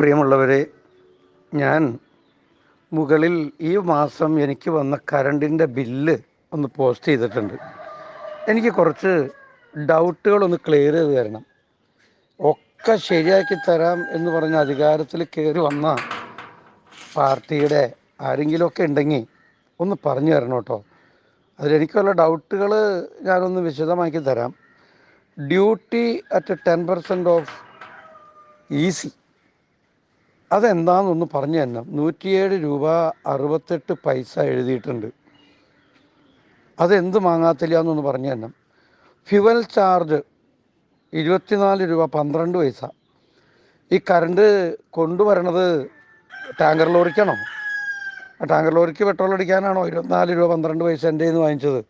പ്രിയമുള്ളവരെ ഞാൻ മുകളിൽ ഈ മാസം എനിക്ക് വന്ന കറണ്ടിന്റെ ബില്ല് ഒന്ന് പോസ്റ്റ് ചെയ്തിട്ടുണ്ട്. എനിക്ക് കുറച്ച് ഡൗട്ടുകളൊന്ന് ക്ലിയർ ചെയ്ത് തരണം. ഒക്കെ ശരിയാക്കി തരാം എന്ന് പറഞ്ഞ അധികാരത്തിൽ കയറി വന്ന പാർട്ടിയുടെ ആരെങ്കിലുമൊക്കെ ഉണ്ടെങ്കിൽ ഒന്ന് പറഞ്ഞു തരണം കേട്ടോ. അതിലെനിക്കുള്ള ഡൗട്ടുകൾ ഞാനൊന്ന് വിശദമാക്കി തരാം. Duty at ten percent of EC. അതെന്താണെന്നൊന്ന് പറഞ്ഞു തന്നെ നൂറ്റിയേഴ് രൂപ അറുപത്തെട്ട് പൈസ എഴുതിയിട്ടുണ്ട്. അതെന്ത് മാങ്ങാത്തില്ല എന്നൊന്ന് പറഞ്ഞു തന്നെ ഫ്യുവൽ ചാർജ് ഇരുപത്തിനാല് രൂപ പന്ത്രണ്ട് പൈസ. ഈ കറണ്ട് കൊണ്ടുവരണത് ടാങ്കർ ലോറിക്കാണോ? ആ ടാങ്കർ ലോറിക്ക് പെട്രോൾ അടിക്കാനാണോ ഇരുപത്തിനാല് രൂപ പന്ത്രണ്ട് പൈസ എന്റെ നിന്ന് വാങ്ങിച്ചത്?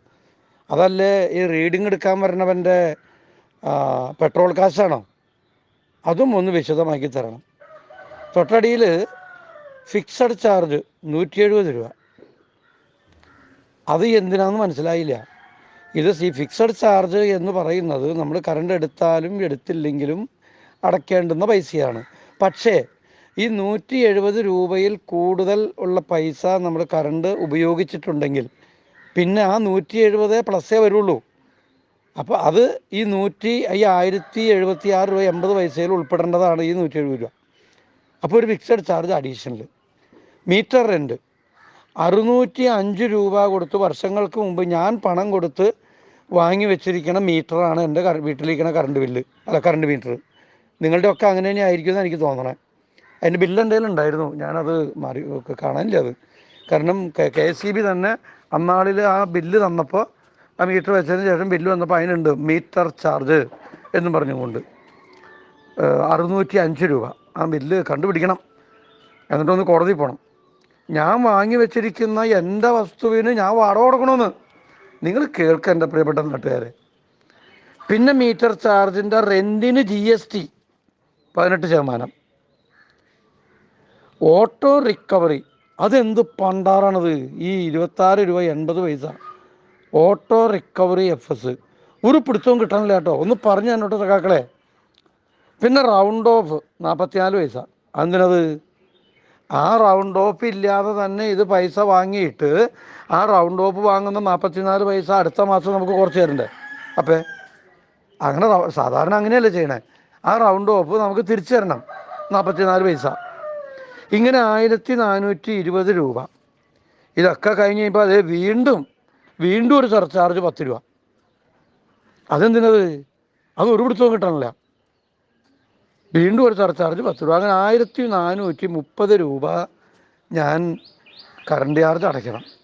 അതല്ലേ ഈ റീഡിങ് എടുക്കാൻ വരണവന്റെ പെട്രോൾ കാശാണോ? അതും ഒന്ന് വിശദമാക്കി തരണം. തൊട്ടടിയിൽ ഫിക്സഡ് ചാർജ് നൂറ്റി എഴുപത് രൂപ. അത് എന്തിനാന്ന് മനസ്സിലായില്ല. ഇത് ഈ ഫിക്സഡ് ചാർജ് എന്ന് പറയുന്നത് നമ്മൾ കറണ്ട് എടുത്താലും എടുത്തില്ലെങ്കിലും അടയ്ക്കേണ്ടുന്ന പൈസയാണ്. പക്ഷേ ഈ നൂറ്റി എഴുപത് രൂപയിൽ കൂടുതൽ ഉള്ള പൈസ നമ്മൾ കറണ്ട് ഉപയോഗിച്ചിട്ടുണ്ടെങ്കിൽ പിന്നെ ആ നൂറ്റി എഴുപത് പ്ലസ്സേ വരുള്ളൂ. അപ്പോൾ അത് ഈ നൂറ്റി ഈ ആയിരത്തി എഴുപത്തി ആറ് രൂപ എൺപത് പൈസയിൽ ഉൾപ്പെടേണ്ടതാണ് ഈ നൂറ്റി എഴുപത് രൂപ. അപ്പോൾ ഒരു fixed charge additional meter rent അറുന്നൂറ്റി അഞ്ച് രൂപ കൊടുത്ത് വർഷങ്ങൾക്ക് മുമ്പ് ഞാൻ പണം കൊടുത്ത് വാങ്ങി വെച്ചിരിക്കണ മീറ്ററാണ് എന്റെ വീട്ടിലിരിക്കുന്ന കറണ്ട് ബില്ല് അല്ല കറണ്ട് മീറ്റർ നിങ്ങളുടെ ഒക്കെ അങ്ങനെ തന്നെ ആയിരിക്കും എന്ന് എനിക്ക് തോന്നണേ. അതിന്റെ ബില്ല് എന്തെങ്കിലും ഉണ്ടായിരുന്നു. ഞാനത് മാറി കാണാനില്ല അത്. കാരണം കെ എസ് സി ബി തന്നെ അന്നാളിൽ ആ ബില്ല് തന്നപ്പോൾ ആ മീറ്റർ വെച്ചതിന് ശേഷം ബില്ല് വന്നപ്പോൾ അതിനുണ്ട് മീറ്റർ ചാർജ് എന്നും പറഞ്ഞുകൊണ്ട്. അറുന്നൂറ്റി അഞ്ച് രൂപ. ആ ബില്ല് കണ്ടുപിടിക്കണം. എന്നിട്ടൊന്ന് കോടതി പോകണം ഞാൻ വാങ്ങി വെച്ചിരിക്കുന്ന എന്റെ വസ്തുവിന് ഞാൻ വാടക കൊടുക്കണമെന്ന് നിങ്ങൾ കേൾക്കുക എന്റെ പ്രിയപ്പെട്ട നാട്ടുകാരെ. പിന്നെ മീറ്റർ ചാർജിന്റെ റെന്റിന് ജി എസ് ടി പതിനെട്ട് ശതമാനം. ഓട്ടോ റിക്കവറി അതെന്ത് പണ്ടാറാണത്? ഈ ഇരുപത്താറ് രൂപ എൺപത് പൈസ. ഓട്ടോ റിക്കവറി എഫ് എസ് ഒരു പിടുത്തവും കിട്ടണില്ല കേട്ടോ. ഒന്ന് പറഞ്ഞു തന്നോട്ടോ സഖാക്കളെ. പിന്നെ റൗണ്ട് ഓഫ് നാൽപ്പത്തിനാല് പൈസ. എന്തിനത് ആ റൗണ്ട് ഓഫ് ഇല്ലാതെ തന്നെ ഇത് പൈസ വാങ്ങിയിട്ട് ആ റൗണ്ട് ഓഫ് വാങ്ങുന്ന നാൽപ്പത്തിനാല് പൈസ അടുത്ത മാസം നമുക്ക് കുറച്ച് തരണ്ടേ? അപ്പേ അങ്ങനെ സാധാരണ അങ്ങനെയല്ലേ ചെയ്യണേ? ആ റൗണ്ട് ഓഫ് നമുക്ക് തിരിച്ചു തരണം നാൽപ്പത്തിനാല് പൈസ. ഇങ്ങനെ ആയിരത്തി നാനൂറ്റി ഇരുപത് രൂപ. ഇതൊക്കെ കഴിഞ്ഞ് കഴിയുമ്പോൾ അതേ വീണ്ടും വീണ്ടും ഒരു സർചാർജ് പത്ത് രൂപ. അതെന്തിനത്? അത് ഒരു പിടുത്തവും വീണ്ടും ഒരു സർചാർജ് പത്ത് രൂപ. അങ്ങനെ ആയിരത്തി നാനൂറ്റി മുപ്പത് രൂപ ഞാൻ കറണ്ട് ചാർജ് അടയ്ക്കണം.